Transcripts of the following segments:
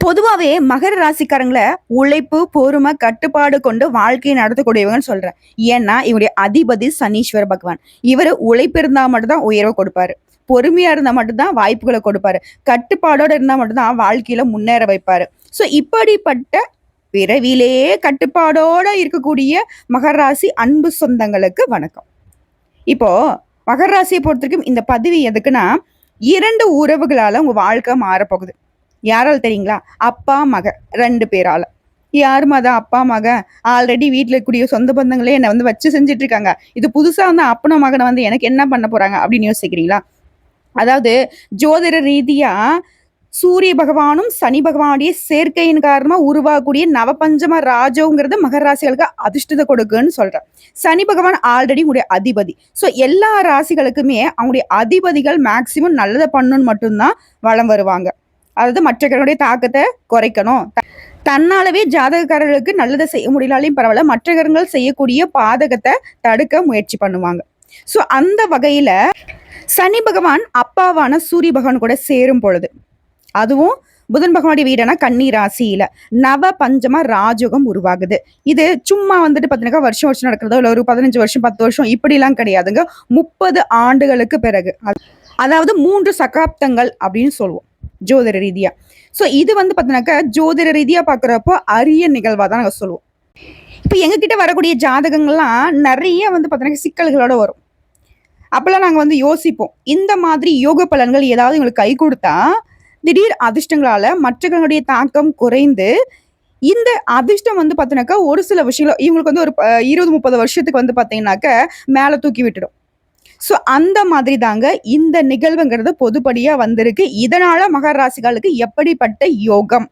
பொதுவாகவே மகர ராசிக்காரங்களை உழைப்பு, பொறுமை, கட்டுப்பாடு கொண்டு வாழ்க்கையை நடத்தக்கூடியவங்கன்னு சொல்கிறேன் ஏன்னா, இவருடைய அதிபதி சனீஸ்வர பகவான். இவர் உழைப்பு இருந்தால் மட்டும்தான் உயர்வை கொடுப்பாரு. பொறுமையாக இருந்தால் மட்டும்தான் வாய்ப்புகளை கொடுப்பாரு. கட்டுப்பாடோடு இருந்தால் மட்டும்தான் வாழ்க்கையில் முன்னேற வைப்பார் ஸோ இப்படிப்பட்ட பிறவிலேயே கட்டுப்பாடோட இருக்கக்கூடிய மகர ராசி அன்பு சொந்தங்களுக்கு வணக்கம். இப்போ மகர பொறுத்த வரைக்கும் இந்த பதவி எதுக்குன்னா, இரண்டு உறவுகளால் உங்கள் வாழ்க்கை மாறப்போகுது. யாரால் தெரியுங்களா? அப்பா, மக ரெண்டு பேரால. யாரும் அதான் அப்பா, மகன்? ஆல்ரெடி வீட்டில் இருக்கக்கூடிய சொந்த பந்தங்களே என்னை வந்து வச்சு செஞ்சுட்டு இருக்காங்க. இது புதுசாக வந்து அப்பனும், மகனை வந்து எனக்கு என்ன பண்ண போறாங்க? அப்படின்னு யோசிக்கிறீங்களா? அதாவது ஜோதிட ரீதியா சூரிய பகவானும், சனி பகவானுடைய சேர்க்கையின் காரணமா உருவாகக்கூடிய நவபஞ்சம ராஜோங்கிறது மகர ராசிகளுக்கு கொடுக்குன்னு சொல்றேன். சனி பகவான் ஆல்ரெடி உங்களுடைய அதிபதி. ஸோ எல்லா ராசிகளுக்குமே அவங்களுடைய அதிபதிகள் மேக்ஸிமம் நல்லதை பண்ணுன்னு மட்டும்தான் வளம் வலம் வருவாங்க. அதாவது மற்றவர்களுடைய தாக்கத்தை குறைக்கணும். தன்னாலவே ஜாதகக்காரர்களுக்கு நல்லதை செய்ய முடியலாலையும் பரவாயில்ல மற்ற கிரகங்கள் செய்யக்கூடிய பாதகத்தை தடுக்க முயற்சி பண்ணுவாங்க. ஸோ அந்த வகையில் சனி பகவான் அப்பாவான சூரிய பகவான் கூட சேரும் பொழுது, அதுவும் புதன் பகவானுடைய வீடான கன்னி ராசியில நவ பஞ்சமா ராஜயோகம் உருவாகுது. இது சும்மா வந்துட்டு பார்த்தீங்கன்னா வருஷம் வருஷம் நடக்கிறதோ, இல்லை ஒரு 15 வருஷம், 10 வருஷம் இப்படிலாம் கிடையாதுங்க. 30 ஆண்டுகளுக்கு பிறகு. அது அதாவது மூன்று சகாப்தங்கள் அப்படின்னு சொல்லுவோம். ஜோதிட ரீதியாக ஸோ இது வந்து பார்த்தீங்கன்னாக்கா, ஜோதிட ரீதியாக பார்க்குறப்போ அரிய நிகழ்வாக தான் நாங்கள் சொல்லுவோம். இப்போ எங்ககிட்ட வரக்கூடிய ஜாதகங்கள்லாம் நிறைய வந்து பார்த்தீங்கன்னா, சிக்கல்களோடு வரும். அப்போல்லாம் நாங்கள் வந்து யோசிப்போம். இந்த மாதிரி யோக பலன்கள் ஏதாவது எங்களுக்கு கை கொடுத்தா திடீர் அதிர்ஷ்டங்களால் மற்றவர்களுடைய தாக்கம் குறைந்து, இந்த அதிர்ஷ்டம் வந்து பார்த்தீங்கன்னாக்கா, ஒரு சில விஷயங்கள் இவங்களுக்கு வந்து ஒரு இருபது முப்பது வருஷத்துக்கு வந்து பார்த்தீங்கன்னாக்க, மேலே தூக்கி விட்டுடும். ஸோ அந்த மாதிரி தாங்க இந்த நிகழ்வுங்கிறது பொதுப்படியாக வந்திருக்கு. இதனால மகர் ராசிகளுக்கு எப்படிப்பட்ட யோகம்?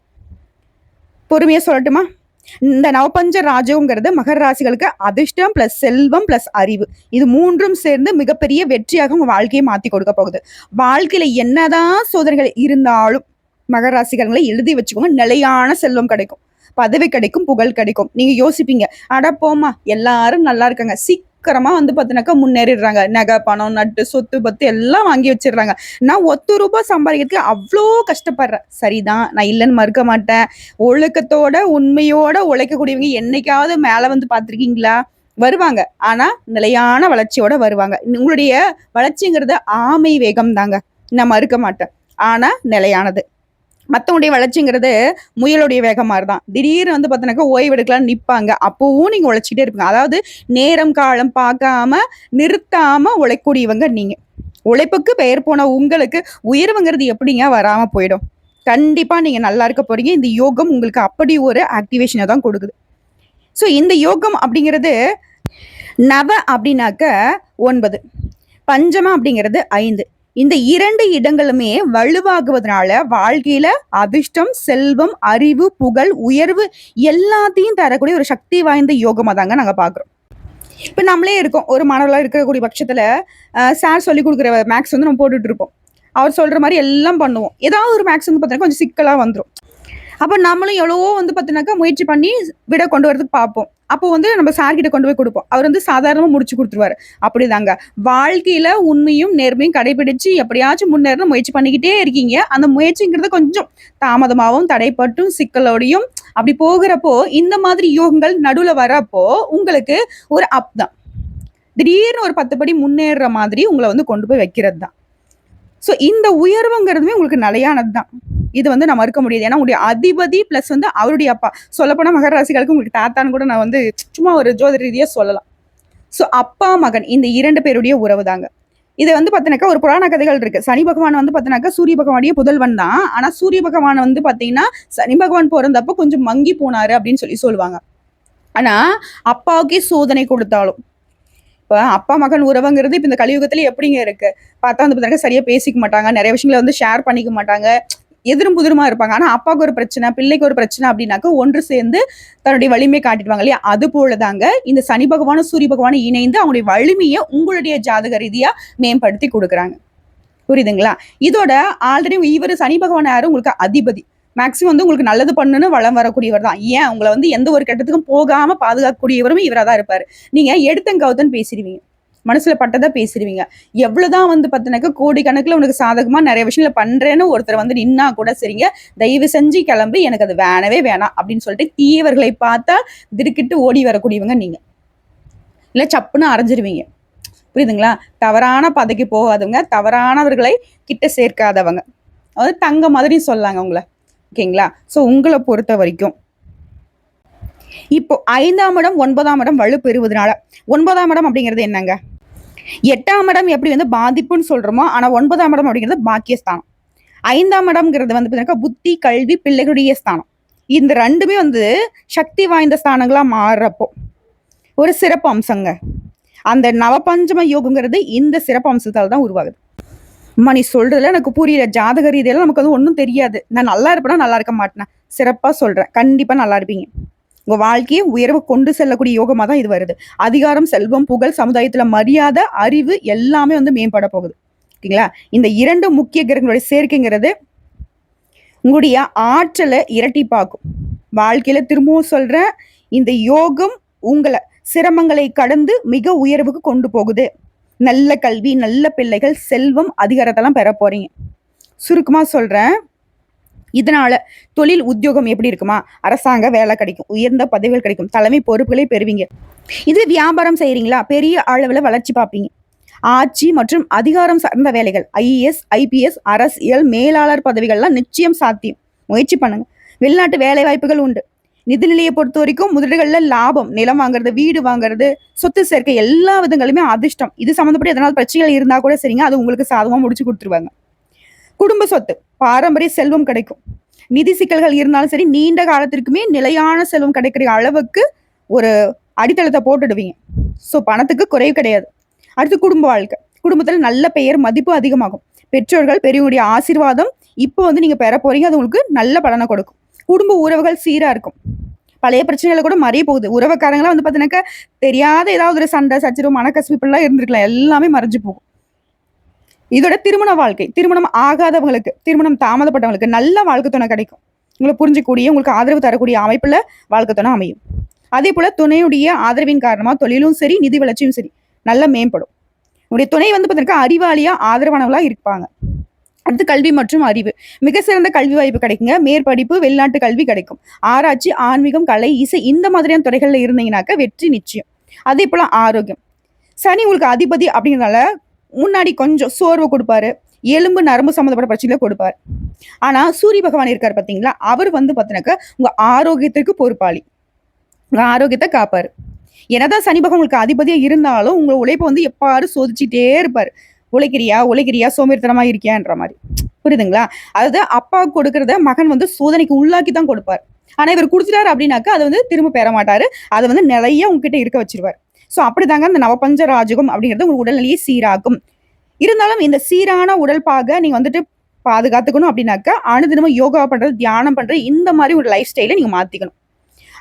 பொறுமையா சொல்லட்டுமா? இந்த நவபஞ்ச ராஜயோகங்கிறது மகர ராசிகளுக்கு அதிர்ஷ்டம் பிளஸ் செல்வம் பிளஸ் அறிவு. இது மூன்றும் சேர்ந்து மிகப்பெரிய வெற்றியாக உங்க வாழ்க்கையை மாத்தி கொடுக்க போகுது. வாழ்க்கையில என்னதான் சோதனைகள் இருந்தாலும், மகர ராசிக்காரங்களே எழுதி வச்சுக்கோங்க. நிலையான செல்வம் கிடைக்கும். பதவி கிடைக்கும், புகழ் கிடைக்கும். நீங்க யோசிப்பீங்க, "அட போமா எல்லாரும் நல்லா இருக்காங்க." சீக்கிரமா வந்து பார்த்தீங்கன்னாக்கா முன்னேறிடுறாங்க. நகை, பணம், நட்டு, சொத்து, பத்து எல்லாம் வாங்கி வச்சிடுறாங்க நான் ஒத்து ரூபாய் சம்பாதிக்கிறதுக்கு அவ்வளோ கஷ்டப்படுறேன். சரிதான். நான் இல்லைன்னு மறுக்க மாட்டேன். ஒழுக்கத்தோட, உண்மையோட உழைக்கக்கூடியவங்க என்னைக்காவது மேலே வந்து பார்த்துருக்கீங்களா? வருவாங்க. ஆனா, நிலையான வளர்ச்சியோட வருவாங்க. உங்களுடைய வளர்ச்சிங்கிறது ஆமை வேகம் தாங்க. நான் மறுக்க மாட்டேன். ஆனா, நிலையானது. மற்றவங்களுடைய வளர்ச்சிங்கிறது முயலுடைய வேகம் மாதிரி தான். திடீர்னு வந்து பார்த்தோன்னாக்கா ஓய்வு எடுக்கலாம்னு நிற்பாங்க அப்போவும் நீங்கள் உழைச்சுக்கிட்டே இருப்பீங்க. அதாவது நேரம், காலம் பார்க்காம, நிறுத்தாமல் உழைக்கூடியவங்க நீங்கள் உழைப்புக்கு பெயர் போன உங்களுக்கு உயர்வுங்கிறது எப்படிங்க வராமல் போயிடும்? கண்டிப்பாக நீங்கள் நல்லா இருக்க போகிறீங்க இந்த யோகம் உங்களுக்கு அப்படி ஒரு ஆக்டிவேஷனை தான் கொடுக்குது. ஸோ இந்த யோகம் அப்படிங்கிறது நவ அப்படின்னாக்க 9. பஞ்சம அப்படிங்கிறது ஐந்து இந்த இரண்டு இடங்களுமே வலுவாகுவதனால வாழ்க்கையில அதிர்ஷ்டம், செல்வம், அறிவு, புகழ், உயர்வு எல்லாத்தையும் தரக்கூடிய ஒரு சக்தி வாய்ந்த யோகமா தாங்க நாங்க பார்க்குறோம். இப்ப நம்மளே இருக்கோம். ஒரு மாணவர்களா இருக்கக்கூடிய பட்சத்துல, சார் சொல்லிக் கொடுக்குற மேக்ஸ் வந்து நம்ம போட்டுட்டு இருப்போம். அவர் சொல்ற மாதிரி எல்லாம் பண்ணுவோம். ஏதாவது ஒரு மேக்ஸ் வந்து பார்த்தீங்கன்னா, கொஞ்சம் சிக்கலா வந்துடும் அப்ப நம்மளும் எவ்வளவோ வந்து பார்த்தீங்கன்னாக்கா, முயற்சி பண்ணி விட கொண்டு வரதுக்கு பார்ப்போம். அப்போ வந்து நம்ம சார் கிட்ட கொண்டு போய் கொடுப்போம் அவர் வந்து சாதாரணமா முடிச்சு கொடுத்துருவாரு அப்படிதாங்க. வாழ்க்கையில உண்மையும், நேர்மையும் கடைபிடிச்சு எப்படியாச்சும் முன்னேறணும் முயற்சி பண்ணிக்கிட்டே இருக்கீங்க. அந்த முயற்சிங்கிறது கொஞ்சம் தாமதமாகவும் தடைப்பட்டும், சிக்கலோடையும் அப்படி போகிறப்போ இந்த மாதிரி யோகங்கள் நடுவுல வரப்போ, உங்களுக்கு ஒரு அப் தான். திடீர்னு ஒரு 10 படி முன்னேறுற மாதிரி உங்களை வந்து கொண்டு போய் வைக்கிறது தான். ஸோ இந்த உயர்வுங்கிறதுமே உங்களுக்கு நிலையானது தான். இது வந்து நான் மறுக்க முடியாது. ஏன்னா, உங்களுடைய அதிபதி பிளஸ் வந்து அவருடைய அப்பா. சொல்லப்போனா மகர ராசிகளுக்கு உங்களுக்கு தாத்தான்னு கூட நான் வந்து சும்மா ஒரு ஜோதி ரீதியா சொல்லலாம். ஸோ அப்பா, மகன் இந்த இரண்டு பேருடைய உறவு தாங்க. இது வந்து பார்த்தீங்கன்னாக்கா, ஒரு புராண கதைகள் இருக்கு. சனி பகவான் வந்து பார்த்தீங்கன்னாக்கா, சூரிய பகவானுடைய புதல்வன் தான். ஆனா, சூரிய பகவான் வந்து பார்த்தீங்கன்னா, சனி பகவான் பிறந்தப்போ கொஞ்சம் மங்கி போனாரு அப்படின்னு சொல்லி சொல்லுவாங்க. ஆனா, அப்பாவுக்கே சோதனை கொடுத்தாலும், இப்போ அப்பா, மகன் உறவுங்கிறது இப்போ இந்த கலியுகத்துல எப்படிங்க இருக்கு? பார்த்தா வந்து பார்த்தீங்கன்னா, சரியா பேசிக்க மாட்டாங்க. நிறைய விஷயங்களை வந்து ஷேர் பண்ணிக்க மாட்டாங்க. எதிரும் புதிருமா இருப்பாங்க. ஆனால் அப்பாவுக்கு ஒரு பிரச்சனை, பிள்ளைக்கு ஒரு பிரச்சனை அப்படின்னாக்கா, ஒன்று சேர்ந்து தன்னுடைய வலிமையை காட்டிடுவாங்க இல்லையா? அதுபோல தாங்க இந்த சனி பகவானும், சூரிய பகவானும் இணைந்து அவங்களுடைய வலிமையை உங்களுடைய ஜாதக ரீதியாக மேம்படுத்தி கொடுக்குறாங்க புரியுதுங்களா? இதோட ஆல்ரெடி இவரு சனி பகவான் யாரும் உங்களுக்கு அதிபதி. மேக்ஸிமம் வந்து உங்களுக்கு நல்லது பண்ணுன்னு வளம் வரக்கூடியவர் தான். ஏன் உங்களை வந்து எந்த ஒரு கட்டத்துக்கும் போகாமல் பாதுகாக்கக்கூடியவரும் இவராக தான் இருப்பார் நீங்கள் எடுத்தேன் பேசிடுவீங்க மனசுல பட்டதா பேசிடுவீங்க. எவ்வளவுதான் வந்து பார்த்தீங்கன்னாக்கா கோடிக்கணக்கில் உனக்கு சாதகமா நிறைய விஷயங்கள பண்றேன்னு ஒருத்தர் வந்து நின்னா கூட சரிங்க தயவு செஞ்சு கிளம்பி எனக்கு அது வேணவே வேணாம் அப்படின்னு சொல்லிட்டு தீயவர்களை பார்த்தா திடுக்கிட்டு ஓடி வரக்கூடியவங்க நீங்க. இல்ல சப்புன்னு அரைஞ்சிருவீங்க. புரியுதுங்களா? தவறான பதைக்கு போகாதவங்க தவறானவர்களை கிட்ட சேர்க்காதவங்க. அதாவது தங்க மாதிரி சொல்லாங்க உங்களை. ஓகேங்களா? ஸோ உங்களை பொறுத்த வரைக்கும். இப்போ ஐந்தாம் இடம் ஒன்பதாம் இடம் வலு பெறுவதனால ஒன்பதாம் இடம் அப்படிங்கிறது என்னங்க? எட்டாம் இடம் எப்படி வந்து பாதிப்புன்னு சொல்றோமோ ஆனா ஒன்பதாம் இடம் அப்படிங்கிறது பாக்கியஸ்தானம். ஐந்தாம் இடம்ங்கிறது வந்து பார்த்தீங்கன்னா புத்தி கல்வி பிள்ளைகளுடைய ஸ்தானம். இந்த ரெண்டுமே வந்து சக்தி வாய்ந்த ஸ்தானங்களா மாறுறப்போ. ஒரு சிறப்பு அம்சங்க. அந்த நவபஞ்சம யோகங்கிறது இந்த சிறப்பு அம்சத்தால் தான் உருவாகுது. அம்மா நீ சொல்றதுல எனக்கு புரியல. ஜாதக ரீதியெல்லாம் நமக்கு வந்து ஒன்றும் தெரியாது. நான் நல்லா இருப்பேனா நல்லா இருக்க மாட்டேன்? சிறப்பாக சொல்கிறேன் கண்டிப்பாக நல்லா இருப்பீங்க. உங்க வாழ்க்கையை உயர்வு கொண்டு செல்லக்கூடிய யோகமா தான் இது வருது. அதிகாரம் செல்வம் புகழ் சமுதாயத்துல மரியாதை அறிவு எல்லாமே வந்து மேம்பட போகுது. ஓகேங்களா? இந்த இரண்டு முக்கிய கிரகங்களுடைய சேர்க்கைங்கிறது உங்களுடைய ஆற்றலை இரட்டிப்பாக்கும் வாழ்க்கையில திரும்பவும் சொல்றேன் இந்த யோகம் உங்களை சிரமங்களை கடந்து மிக உயர்வுக்கு கொண்டு போகுது. நல்ல கல்வி நல்ல பிள்ளைகள் செல்வம் அதிகாரத்தெல்லாம் பெற போறீங்க. சுருக்கமா சொல்றேன் இதனால தொழில் உத்தியோகம் எப்படி இருக்குமா? அரசாங்க வேலை கிடைக்கும் உயர்ந்த பதவிகள் கிடைக்கும் தலைமை பொறுப்புகளை பெறுவீங்க. இது வியாபாரம் செய்கிறீங்களா பெரிய அளவில் வளர்ச்சி பார்ப்பீங்க. ஆட்சி மற்றும் அதிகாரம் சார்ந்த வேலைகள் ஐஏஎஸ் ஐபிஎஸ் அரசியல் மேலாளர் பதவிகள்லாம் நிச்சயம் சாத்தியம். முயற்சி பண்ணுங்க. வெளிநாட்டு வேலை வாய்ப்புகள் உண்டு. நிதிநிலையை பொறுத்த வரைக்கும் முதலீடுகளில் லாபம் நிலம் வாங்குறது வீடு வாங்குறது சொத்து சேர்க்கை எல்லா விதங்களுமே அதிர்ஷ்டம். இது சம்மந்தப்பட்ட எதனால் பிரச்சனைகள் இருந்தால் கூட சரிங்க அது உங்களுக்கு சாதகமாக முடிச்சு கொடுத்துருவாங்க. குடும்ப சொத்து பாரம்பரிய செல்வம் கிடைக்கும். நிதி சிக்கல்கள் இருந்தாலும் சரி நீண்ட காலத்திற்குமே நிலையான செல்வம் கிடைக்கிற அளவுக்கு ஒரு அடித்தளத்தை போட்டுடுவீங்க. ஸோ பணத்துக்கு குறைவு கிடையாது. அடுத்து குடும்ப வாழ்க்கை. குடும்பத்தில் நல்ல பெயர் மதிப்பு அதிகமாகும். பெற்றோர்கள் பெரியவங்களுடைய ஆசீர்வாதம் இப்போ வந்து நீங்கள் பெற போறீங்க அது உங்களுக்கு நல்ல பலனை கொடுக்கும். குடும்ப உறவுகள் சீராக இருக்கும். பழைய பிரச்சனைகளை கூட மறைய போகுது. உறவுக்காரங்களாம் வந்து பார்த்தீங்கன்னாக்கா தெரியாத ஏதாவது ஒரு சண்டை சச்சரவு மனக்கசிப்பு இப்படிலாம் இருந்திருக்கலாம். எல்லாமே மறைஞ்சு போகும். இதோட திருமண வாழ்க்கை திருமணம் ஆகாதவங்களுக்கு திருமணம் தாமதப்பட்டவங்களுக்கு நல்ல வாழ்க்கை துணை கிடைக்கும். உங்களை புரிஞ்சக்கூடிய உங்களுக்கு ஆதரவு தரக்கூடிய அமைப்புல வாழ்க்கை துணை அமையும். அதே போல துணையுடைய ஆதரவின் காரணமா தொழிலும் சரி நிதி வளர்ச்சியும் சரி நல்லா மேம்படும். உங்களுடைய துணை வந்து பார்த்தீங்கன்னா அறிவாளியா ஆதரவானவங்களா இருப்பாங்க. அடுத்து கல்வி மற்றும் அறிவு. மிக சிறந்த கல்வி வாய்ப்பு கிடைக்குங்க. மேற்படிப்பு வெளிநாட்டு கல்வி கிடைக்கும். ஆராய்ச்சி ஆன்மீகம் கலை இசை இந்த மாதிரியான துறைகளில் இருந்தீங்கன்னாக்க வெற்றி நிச்சயம். அதே போல ஆரோக்கியம். சனி உங்களுக்கு அதிபதி அப்படிங்கிறதால முன்னாடி கொஞ்சம் சோர்வு கொடுப்பாரு. எலும்பு நரம்பு சம்மந்தப்பட்ட பிரச்சனையில கொடுப்பாரு. ஆனா சூரிய பகவான் இருக்கார் பார்த்தீங்களா அவர் வந்து பார்த்தீங்கன்னாக்கா உங்க ஆரோக்கியத்திற்கு பொறுப்பாளி. உங்க ஆரோக்கியத்தை காப்பாரு. என்னதான் சனி பகவான் உங்களுக்கு அதிபதியா இருந்தாலும் உங்களை உழைப்பை வந்து எப்பாரு சோதிச்சுட்டே இருப்பார். உழைக்கிறியா? உழைக்கிறியா? சோம்பேறித்தனமா இருக்கியான்ற மாதிரி. புரியுதுங்களா? அதாவது அப்பா கொடுக்கறத மகன் வந்து சோதனைக்கு உள்ளாக்கி தான் கொடுப்பார். ஆனா இவர் கொடுத்துட்டாரு அப்படின்னாக்கா அதை வந்து திரும்ப பெற மாட்டாரு. அதை வந்து நிறைய உங்ககிட்ட இருக்க வச்சிருவார். ஸோ அப்படிதாங்க இந்த நவபஞ்ச ராஜகம் அப்படிங்கிறது உங்கள் உடல்நிலையை சீராக்கும். இருந்தாலும் இந்த சீரான உடல்பாக நீங்க வந்துட்டு பாதுகாத்துக்கணும் அப்படின்னாக்கா அனுதினமும் யோகா பண்றது தியானம் பண்ணுறது இந்த மாதிரி ஒரு லைஃப் ஸ்டைலை நீங்க மாத்திக்கணும்.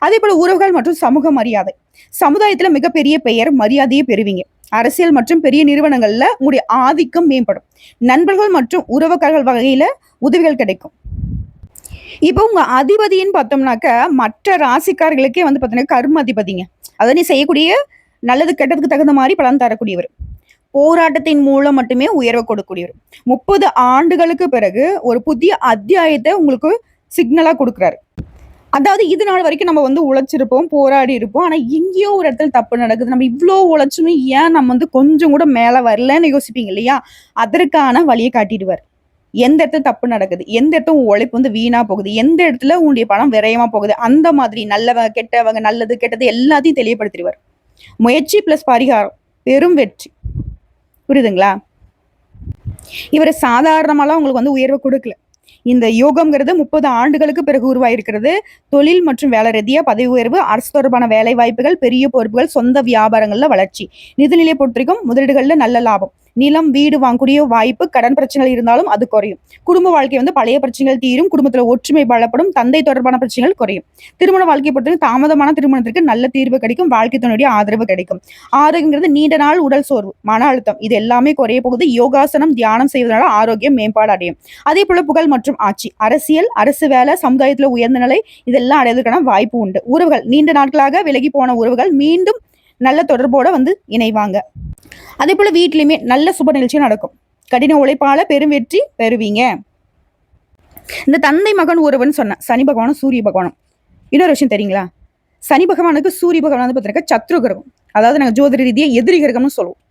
அதே போல உறவுகள் மற்றும் சமூக மரியாதை. சமுதாயத்துல மிகப்பெரிய பெயர் மரியாதையை பெறுவீங்க. அரசியல் மற்றும் பெரிய நிறுவனங்கள்ல உங்களுடைய ஆதிக்கம் மேம்படும். நண்பர்கள் மற்றும் உறவுக்காரர்கள் வகையில உதவிகள் கிடைக்கும். இப்போ உங்க அதிபதின்னு பார்த்தோம்னாக்க மற்ற ராசிக்காரர்களுக்கே வந்து பார்த்தீங்கன்னா கர்ம அதிபதிங்க அதை நீ செய்யக்கூடிய நல்லது கெட்டதுக்கு தகுந்த மாதிரி பலன் தரக்கூடியவர். போராட்டத்தின் மூலம் மட்டுமே உயர்வை கொடுக்கக்கூடியவர். முப்பது ஆண்டுகளுக்கு பிறகு ஒரு புதிய அத்தியாயத்தை உங்களுக்கு சிக்னலாக கொடுக்குறாரு. அதாவது இது நாள் வரைக்கும் நம்ம வந்து உழைச்சிருப்போம் போராடி இருப்போம். ஆனால் எங்கேயோ ஒரு இடத்துல தப்பு நடக்குது. நம்ம இவ்வளோ உழைச்சுமே ஏன் நம்ம வந்து கொஞ்சம் கூட மேலே வரலன்னு யோசிப்பீங்க இல்லையா? அதற்கான வழியை காட்டிடுவார். எந்த இடத்துல தப்பு நடக்குது எந்த இடத்துல உன் உழைப்பு வந்து வீணா போகுது எந்த இடத்துல உன்னுடைய பணம் விரயமா போகுது அந்த மாதிரி நல்லவங்க கெட்டவங்க நல்லது கெட்டது எல்லாத்தையும் தெளிவுபடுத்திடுவார். முயற்சி பிளஸ் பரிகாரம் பெரும் வெற்றி. புரியுதுங்களா? இவர் சாதாரணமாலாம் உங்களுக்கு வந்து உயர்வை கொடுக்கல. இந்த யோகம்ங்கிறது முப்பது ஆண்டுகளுக்கு பிறகு உருவாயிருக்கிறது. தொழில் மற்றும் வேலை ரீதியா பதவி உயர்வு அரசு தொடர்பான வேலை வாய்ப்புகள் பெரிய பொறுப்புகள் சொந்த வியாபாரங்கள்ல வளர்ச்சி. நிதிநிலையை பொறுத்த வரைக்கும் முதலீடுகள்ல நல்ல லாபம். நிலம் வீடு வாங்கக்கூடிய வாய்ப்பு கடன் பிரச்சனைகள் இருந்தாலும் அது குறையும். குடும்ப வாழ்க்கை வந்து பழைய பிரச்சனைகள் தீரும் குடும்பத்தில் ஒற்றுமை பலப்படும் தந்தை தொடர்பான பிரச்சனைகள் குறையும். திருமண வாழ்க்கை பொறுத்தவரை தாமதமான திருமணத்திற்கு நல்ல தீர்வு கிடைக்கும் வாழ்க்கை துணையுடைய ஆதரவு கிடைக்கும். ஆரோக்கியங்கிறது நீண்ட நாள் உடல் சோர்வு மன அழுத்தம் இது எல்லாமே குறைய போகுது. யோகாசனம் தியானம் செய்வதனால ஆரோக்கியம் மேம்பாடு அடையும். அதே போல புகழ் மற்றும் ஆட்சி அரசியல் அரசு வேலை சமுதாயத்தில் உயர்ந்த நிலை இதெல்லாம் அடைவதற்கான வாய்ப்பு உண்டு. உறவுகள் நீண்ட நாட்களாக விலகி போன உறவுகள் மீண்டும் நல்ல தொடர்போட வந்து இணைவாங்க. அதே போல வீட்லயுமே நல்ல சுப நிகழ்ச்சி நடக்கும். கடின உழைப்பால பெரும் வெற்றி பெறுவீங்க. இந்த தந்தை மகன் ஒருவன் சொன்னேன். சனி பகவானும் சூரிய பகவானும். இன்னொரு விஷயம் தெரியுங்களா? சனி பகவானுக்கு சூரிய பகவான் வந்து பார்த்தீங்கன்னா சத்ரு கிரகம். அதாவது நாங்கள் ஜோதிட ரீதியாக எதிரி கிரகம்னு சொல்லுவோம்.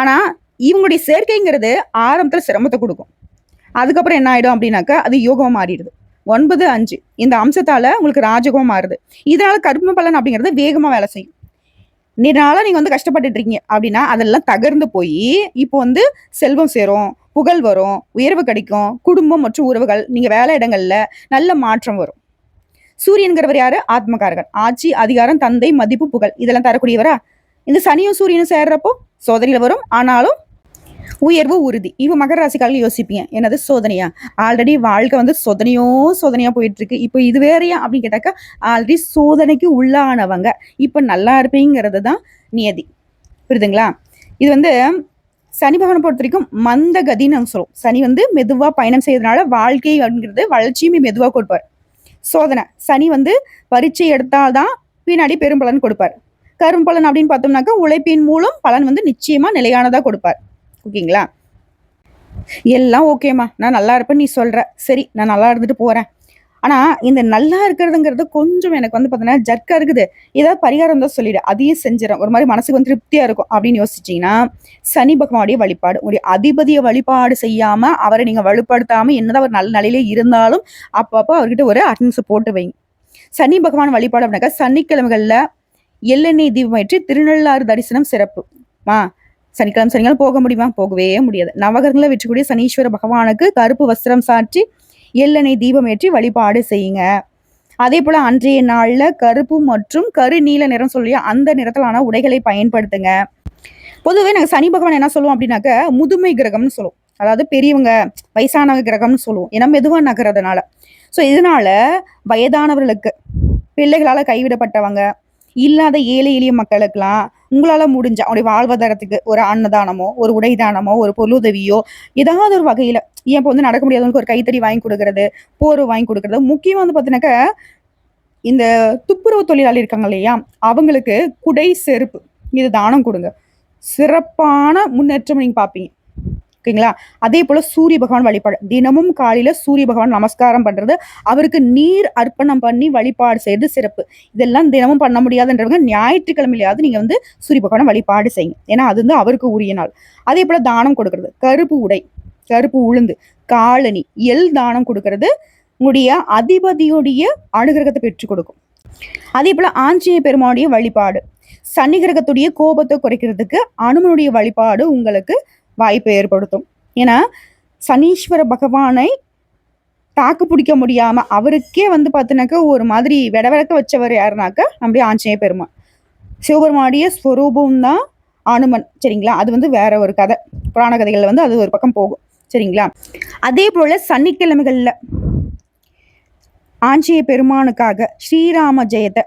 ஆனால் இவங்களுடைய சேர்க்கைங்கிறது ஆரம்பத்தில் சிரமத்தை கொடுக்கும். அதுக்கப்புறம் என்ன ஆகிடும் அப்படின்னாக்கா அது யோகமாக மாறிடுது. ஒன்பது அஞ்சு. இந்த அம்சத்தால் உங்களுக்கு ராஜகமாக மாறுது. இதனால் கர்ம பலன் அப்படிங்கிறது வேகமாக வேலை செய்யும். இதனால நீங்க வந்து கஷ்டப்பட்டுட்டு இருக்கீங்க அப்படின்னா அதெல்லாம் தகர்ந்து போய் இப்போ வந்து செல்வம் சேரும் புகழ் வரும் உயர்வு கிடைக்கும் குடும்பம் மற்றும் உறவுகள் நீங்க வேலை இடங்கள்ல நல்ல மாற்றம் வரும். சூரியன்கிறவர் யாரு? ஆத்மகாரகன் ஆட்சி அதிகாரம் தந்தை மதிப்பு புகழ் இதெல்லாம் தரக்கூடியவரா? இந்த சனியும் சூரியனும் சேர்றப்போ சோதனையில வரும். ஆனாலும் உயர்வு உறுதி. இவ மகர ராசிக்காரர்கள் யோசிப்பீங்க என்னது சோதனையா? ஆல்ரெடி வாழ்க்கை வந்து சோதனையோ சோதனையா போயிட்டு இருக்கு இப்போ இது வேறையா? அப்படின்னு கேட்டாக்கா ஆல்ரெடி சோதனைக்கு உள்ளானவங்க. இப்போ நல்லா இருப்பீங்கிறது தான் நியதி. புரியுதுங்களா? இது வந்து சனி பகவானை பொறுத்த வரைக்கும் மந்த கதின்னு நம்ம சொல்லுவோம். சனி வந்து மெதுவாக பயணம் செய்யறதுனால வாழ்க்கை அப்படிங்கிறது வளர்ச்சியுமே மெதுவாக கொடுப்பார். சோதனை. சனி வந்து பரீட்சை எடுத்தால்தான் பின்னாடி பெரும்பலன் கொடுப்பார். கரும்பலன் அப்படின்னு பார்த்தோம்னாக்கா உழைப்பின் மூலம் பலன் வந்து நிச்சயமா நிலையானதா கொடுப்பார். ஓகேங்களா? எல்லாம் ஓகேம்மா. நான் நல்லா இருப்பேன் நீ சொல்கிற சரி நான் நல்லா இருந்துட்டு போறேன். ஆனா இந்த நல்லா இருக்கிறதுங்கிறது கொஞ்சம் எனக்கு வந்து பார்த்தீங்கன்னா ஜர்க்காக இருக்குது. ஏதாவது பரிகாரம் தான் சொல்லிடு. அதையும் செஞ்சிடும் ஒரு மாதிரி மனசுக்கு வந்து திருப்தியாக இருக்கும். அப்படின்னு யோசிச்சீங்கன்னா சனி பகவானுடைய வழிபாடு உங்களுடைய அதிபதியை வழிபாடு செய்யாம அவரை நீங்க வலுப்படுத்தாமல் என்னதான் ஒரு நல்ல நிலையில இருந்தாலும் அப்பப்போ அவர்கிட்ட ஒரு அட்டன்ஸ் போட்டு வைங்க. சனி பகவான் வழிபாடு அப்படின்னாக்கா சனிக்கிழமைகள்ல எள்ளெண்ணெய் தீபம் ஏற்றி திருநள்ளாறு தரிசனம் சிறப்பு. மா சனிக்கிழமை சனிக்கிழமை போக முடியுமா? போகவே முடியாது. நவகரங்களை வெற்றிக்கூடிய சனீஸ்வர பகவானுக்கு கருப்பு வஸ்திரம் சாற்றி எள்ளெண்ணெய் தீபம் ஏற்றி வழிபாடு செய்யுங்க. அதே போல அன்றைய நாள்ல கருப்பு மற்றும் கரு நீல நிறம் சொல்லி அந்த நிறத்திலான உடைகளை பயன்படுத்துங்க. பொதுவே நாங்கள் சனி பகவான் என்ன சொல்லுவோம் அப்படின்னாக்க முதுமை கிரகம்னு சொல்லுவோம். அதாவது பெரியவங்க வயசானவங்க கிரகம்னு சொல்லுவோம். ஏன்னா மெதுவாக நகர்றதுனால. ஸோ இதனால வயதானவர்களுக்கு பிள்ளைகளால கைவிடப்பட்டவங்க இல்லாத ஏழை எளிய மக்களுக்கெல்லாம் உங்களால முடிஞ்ச அவனுடைய வாழ்வாதாரத்துக்கு ஒரு அன்னதானமோ ஒரு உடைதானமோ ஒரு பொருளுதவியோ ஏதாவது ஒரு வகையில ஏன் இப்போ வந்து நடக்க முடியாதவங்களுக்கு ஒரு கைத்தறி வாங்கி கொடுக்கறது போர்வை வாங்கி கொடுக்கறது முக்கியமா வந்து பார்த்தீங்கன்னாக்க இந்த துப்புரவு தொழிலாளி இருக்காங்க இல்லையா அவங்களுக்கு குடை செருப்பு இது தானம் கொடுங்க. சிறப்பான முன்னேற்றம் நீங்க பார்ப்பீங்க ஓகேங்களா? அதே போல சூரிய பகவான் வழிபாடு தினமும் காலையில சூரிய பகவான் நமஸ்காரம் பண்றது அவருக்கு நீர் அர்ப்பணம் பண்ணி வழிபாடு செய்யறது சிறப்பு. இதெல்லாம் தினமும் பண்ண முடியாதுன்றவங்க ஞாயிற்றுக்கிழமையிலாவது நீங்க வந்து சூரிய பகவானை வழிபாடு செய்யுங்க. ஏன்னா அது வந்து அவருக்கு உரிய நாள். அதே போல தானம் கொடுக்கறது. கருப்பு உடை கருப்பு உளுந்து காலனி எல் தானம் கொடுக்கறது. உங்களுடைய அதிபதியுடைய அனுகிரகத்தை பெற்றுக் கொடுக்கும். அதே போல ஆஞ்சநேய பெருமானுடைய வழிபாடு. சனி கிரகத்துடைய கோபத்தை குறைக்கிறதுக்கு அனுமனுடைய வழிபாடு உங்களுக்கு வாய்ப்பை ஏற்படுத்தும். ஏன்னா சனீஸ்வர பகவானை தாக்கு பிடிக்க முடியாம அவருக்கே வந்து பார்த்தினாக்கா ஒரு மாதிரி விடவிளக்க வச்சவர் யாருனாக்கா நம்முடைய ஆஞ்சநேய பெருமான் சிவபெருமானுடைய ஸ்வரூபம் தான் அனுமன் சரிங்களா? அது வந்து வேற ஒரு கதை. புராண கதைகளில் வந்து அது ஒரு பக்கம் போகும் சரிங்களா? அதே போல சனிக்கிழமைகளில் ஆஞ்சநேய பெருமானுக்காக ஸ்ரீராம ஜெயத்தை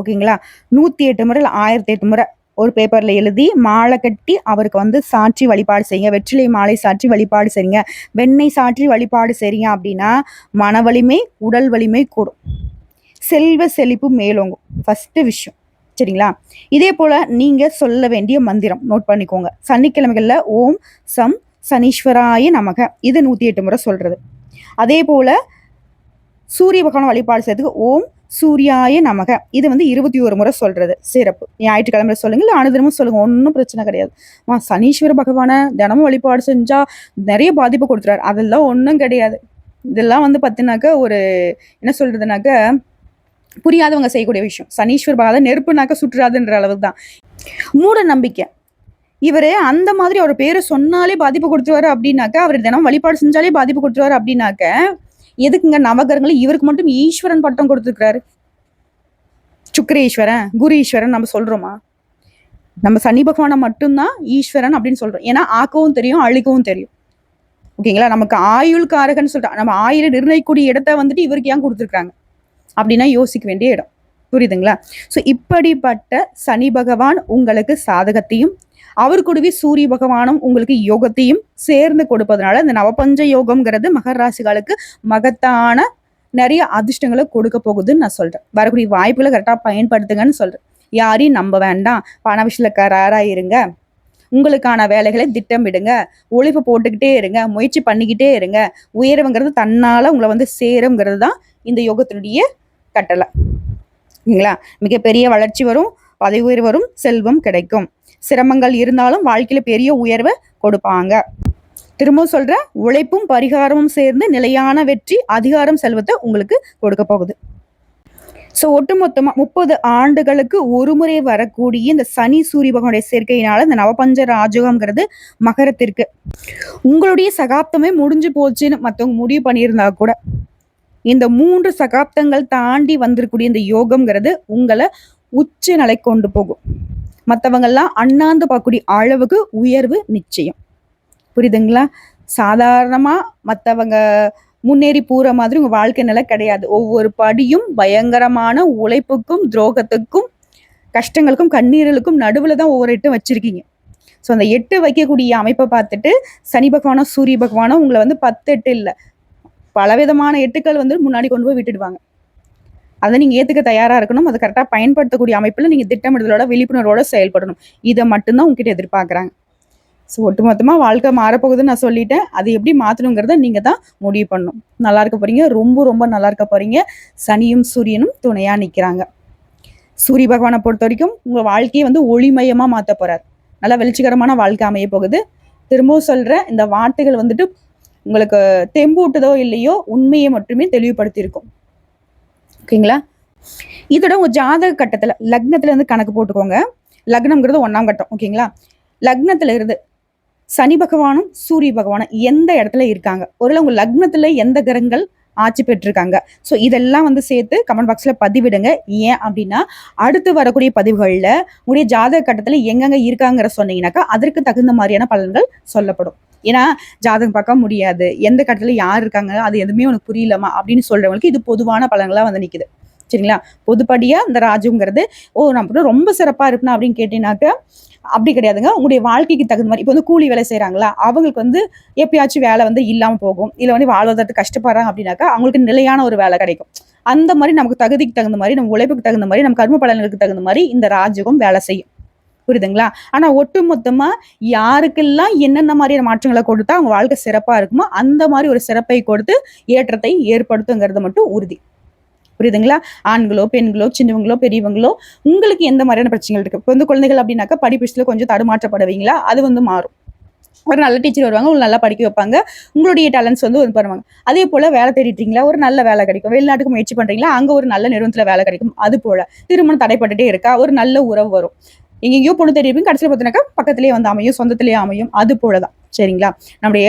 ஓகேங்களா? நூற்றி எட்டு முறை இல்லை ஆயிரத்தி எட்டு முறை ஒரு பேப்பரில் எழுதி மாலை கட்டி அவருக்கு வந்து சாற்றி வழிபாடு செய்யுங்க. வெற்றிலை மாலை சாற்றி வழிபாடு செய்யுங்க. வெண்ணெய் சாற்றி வழிபாடு செய்யுங்க அப்படின்னா மன வலிமை உடல் வலிமை கூடும். செல்வ செழிப்பு மேலோங்கும். ஃபஸ்ட்டு விஷயம். சரிங்களா? இதே போல் நீங்கள் சொல்ல வேண்டிய மந்திரம் நோட் பண்ணிக்கோங்க. சனிக்கிழமைகளில் ஓம் சம் சனீஸ்வராய நமக. இது நூற்றி எட்டு முறை சொல்கிறது அதே போல் சூரிய பகவான் வழிபாடு செய்யறதுக்கு ஓம் சூர்யாய நமக. இது வந்து இருபத்தி ஒரு முறை சொல்றது. சிறப்பு. ஞாயிற்றுக்கிழமை சொல்லுங்க இல்லை அனுதினமும் சொல்லுங்க. ஒன்றும் பிரச்சனை கிடையாது. மா சனீஸ்வர பகவானை தினமும் வழிபாடு செஞ்சா நிறைய பாதிப்பு கொடுத்துறாரு அதெல்லாம் ஒன்றும் கிடையாது. இதெல்லாம் வந்து பார்த்தினாக்கா ஒரு என்ன சொல்றதுனாக்க புரியாதவங்க செய்யக்கூடிய விஷயம். சனீஸ்வர பகவான் நெருப்புனாக்க சுற்றுறாதுன்ற அளவுக்கு தான். மூட நம்பிக்கை. இவர் அந்த மாதிரி அவர் பேரை சொன்னாலே பாதிப்பு கொடுத்துருவாரு அப்படின்னாக்க அவர் தினம் வழிபாடு செஞ்சாலே பாதிப்பு கொடுத்துருவாரு அப்படின்னாக்க எதுக்குங்க நவகிரகங்களை? இவருக்கு மட்டும் ஈஸ்வரன் பட்டம் கொடுத்துருக்கிறாரு. சுக்கரேஸ்வரன் குரு ஈஸ்வரன் நம்ம சொல்றோமா? நம்ம சனி பகவானை மட்டும்தான் ஈஸ்வரன் அப்படின்னு சொல்றோம். ஏன்னா ஆக்கவும் தெரியும் அழிக்கவும் தெரியும். ஓகேங்களா? நமக்கு ஆயுள் காரகன்னு சொல்லிட்டு நம்ம ஆயுளை நிர்ணயிக்கக்கூடிய இடத்த வந்துட்டு இவருக்கு ஏன் கொடுத்துருக்காங்க அப்படின்னா யோசிக்க வேண்டிய இடம். புரியுதுங்களா? ஸோ இப்படிப்பட்ட சனி பகவான் உங்களுக்கு சாதகத்தையும் அவர் கூடவே சூரிய பகவானும் உங்களுக்கு யோகத்தையும் சேர்ந்து கொடுப்பதனால இந்த நவபஞ்ச யோகம்ங்கிறது மகர ராசிகளுக்கு மகத்தான நிறைய அதிர்ஷ்டங்களை கொடுக்க போகுதுன்னு நான் சொல்றேன். வரக்கூடிய வாய்ப்புகளை கரெக்டாக பயன்படுத்துங்கன்னு சொல்றேன். யாரையும் நம்ப வேண்டாம். பண விஷயத்தில் கராராக இருங்க. உங்களுக்கான வேலைகளை திட்டமிடுங்க. ஒழிப்பு போட்டுக்கிட்டே இருங்க. முயற்சி பண்ணிக்கிட்டே இருங்க. உயர்வுங்கிறது தன்னால உங்களை வந்து சேருங்கிறது தான் இந்த யோகத்தினுடைய கட்டளை. சரிங்களா மிகப்பெரிய வளர்ச்சி வரும். பதவி உயர்வு வரும். செல்வம் கிடைக்கும். சிரமங்கள் இருந்தாலும் வாழ்க்கையில பெரிய உயர்வை கொடுப்பாங்க. திரும்ப சொல்கிற உழைப்பும் பரிகாரமும் சேர்ந்து நிலையான வெற்றி அதிகாரம் செல்வத்தை உங்களுக்கு கொடுக்க போகுது. ஸோ ஒட்டுமொத்தமாக முப்பது ஆண்டுகளுக்கு ஒரு முறை வரக்கூடிய இந்த சனி சூரிய பகவானுடைய சேர்க்கையினால இந்த நவபஞ்ச ராஜகம்ங்கிறது மகரத்திற்கு. உங்களுடைய சகாப்தமே முடிஞ்சு போச்சுன்னு மற்றவங்க முடிவு பண்ணியிருந்தா கூட இந்த மூன்று சகாப்தங்கள் தாண்டி வந்திருக்கூடிய இந்த யோகம்ங்கிறது உங்களை உச்ச நிலை கொண்டு போகும். மற்றவங்கெல்லாம் அண்ணாந்து பார்க்கக்கூடிய அளவுக்கு உயர்வு நிச்சயம். புரியுதுங்களா? சாதாரணமாக மற்றவங்க முன்னேறி போகிற மாதிரி உங்கள் வாழ்க்கை நிலை கிடையாது. ஒவ்வொரு படியும் பயங்கரமான உழைப்புக்கும் துரோகத்துக்கும் கஷ்டங்களுக்கும் கண்ணீர்களுக்கும் நடுவில் தான் ஒவ்வொரு எட்டும் வச்சுருக்கீங்க. ஸோ அந்த எட்டு வைக்கக்கூடிய அமைப்பை பார்த்துட்டு சனி பகவானோ சூரிய பகவானோ உங்களை வந்து பத்து எட்டு இல்லை பலவிதமான எட்டுக்கள் வந்து முன்னாடி கொண்டு போய் விட்டுடுவாங்க. அதை நீங்கள் ஏற்றுக்க தயாராக இருக்கணும். அதை கரெக்டாக பயன்படுத்தக்கூடிய அமைப்பில் நீங்கள் திட்டமிடுதலோட விழிப்புணர்வோட செயல்படணும். இதை மட்டும்தான் உங்ககிட்ட எதிர்பார்க்குறாங்க. ஸோ ஒட்டுமொத்தமாக வாழ்க்கை மாறப்போகுதுன்னு நான் சொல்லிட்டேன். அது எப்படி மாற்றணுங்கிறத நீங்கள் தான் முடிவு பண்ணணும். நல்லா இருக்க போகிறீங்க ரொம்ப ரொம்ப நல்லா இருக்க போகிறீங்க சனியும் சூரியனும் துணையாக நிற்கிறாங்க சூரிய பகவானை பொறுத்த வரைக்கும் உங்கள் வாழ்க்கையை வந்து ஒளிமயமாக மாற்ற போகிறார் நல்லா வெளிச்சிகரமான வாழ்க்கை அமைய போகுது. திரும்பவும் சொல்கிற இந்த வார்த்தைகள் வந்துட்டு உங்களுக்கு தெம்பூட்டுதோ இல்லையோ உண்மையை மட்டுமே தெளிவுபடுத்தியிருக்கும். ஓகேங்களா? இதோட உங்க ஜாதக கட்டத்துல லக்னத்துல இருந்து கணக்கு போட்டுக்கோங்க. லக்னம்ங்கிறது ஒன்றாம் கட்டம் ஓகேங்களா? லக்னத்துல இருந்து சனி பகவானும் சூரிய பகவானும் எந்த இடத்துல இருக்காங்க? ஒருவேளை உங்க லக்னத்துல எந்த கிரகங்கள் ஆட்சி பெற்றிருக்காங்க? ஸோ இதெல்லாம் வந்து சேர்த்து கமெண்ட் பாக்ஸில் பதிவிடுங்க. ஏன் அப்படின்னா அடுத்து வரக்கூடிய பதிவுகளில் உங்களுடைய ஜாதக கட்டத்தில் எங்கெங்க இருக்காங்கிற சொன்னீங்கன்னாக்கா அதற்கு தகுந்த மாதிரியான பலன்கள் சொல்லப்படும். ஏன்னா ஜாதகம் பார்க்க முடியாது. எந்த கட்டத்தில் யார் இருக்காங்க அது எதுவுமே உனக்கு புரியலமா அப்படின்னு சொல்றவங்களுக்கு இது பொதுவான பலன்களாக வந்து நிற்குது சரிங்களா? பொதுப்படியா இந்த ராஜுங்கிறது ஓ நம்ம ரொம்ப சிறப்பா இருக்கணும் அப்படின்னு கேட்டீங்கன்னாக்க அப்படி கிடையாதுங்க. உங்களுடைய வாழ்க்கைக்கு தகுந்த மாதிரி இப்போ வந்து கூலி வேலை செய்கிறாங்களா அவங்களுக்கு வந்து எப்பயாச்சும் வேலை வந்து இல்லாமல் போகும். இல்லை வந்து வாழ்வதற்கு கஷ்டப்படுறாங்க அப்படின்னாக்கா அவங்களுக்கு நிலையான ஒரு வேலை கிடைக்கும். அந்த மாதிரி நமக்கு தகுதிக்கு தகுந்த மாதிரி நம்ம உழைப்புக்கு தகுந்த மாதிரி நம்ம கர்ம பலன்களுக்கு தகுந்த மாதிரி இந்த ராஜகம் வேலை செய்யும். புரியுதுங்களா? ஆனா ஒட்டு மொத்தமா யாருக்கெல்லாம் என்னென்ன மாதிரியான மாற்றங்களை கொடுத்தா அவங்க வாழ்க்கை சிறப்பா இருக்குமோ அந்த மாதிரி ஒரு சிறப்பை கொடுத்து ஏற்றத்தை ஏற்படுத்துங்கிறது மட்டும் உறுதி. புரியுதுங்களா? ஆண்களோ பெண்களோ சின்னவங்களோ பெரியவங்களோ உங்களுக்கு எந்த மாதிரியான பிரச்சனைகள் இருக்கு? இப்போ வந்து குழந்தைகள் அப்படின்னாக்கா படிப்பு கொஞ்சம் தடுமாற்றப்படுவீங்களா? அது வந்து மாறும். ஒரு நல்ல டீச்சர் வருவாங்க உங்களை நல்லா படிக்க வைப்பாங்க. உங்களுடைய டேலண்ட்ஸ் வந்து வந்து பண்ணுவாங்க அதே போல வேலை தேடிட்டீங்களா ஒரு நல்ல வேலை கிடைக்கும். வெளிநாட்டுக்கு முயற்சி பண்றீங்களா? அங்க ஒரு நல்ல நிறுவனத்துல வேலை கிடைக்கும். அது போல. திருமணம் தடைப்பட்டுட்டே இருக்கா? ஒரு நல்ல உறவு வரும். எங்கெங்கயோ பொண்ணு தெரியும் கடைசியில் பார்த்தீங்கன்னாக்கா பக்கத்துலேயே வந்து அமையும் சொந்தத்திலேயே அமையும். அது போலதான். சரிங்களா? நம்முடைய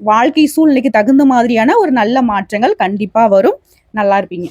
வாழ்க்கை சூழ்நிலைக்கு தகுந்த மாதிரியான ஒரு நல்ல மாற்றங்கள் கண்டிப்பாக வரும். நல்லா இருப்பீங்க.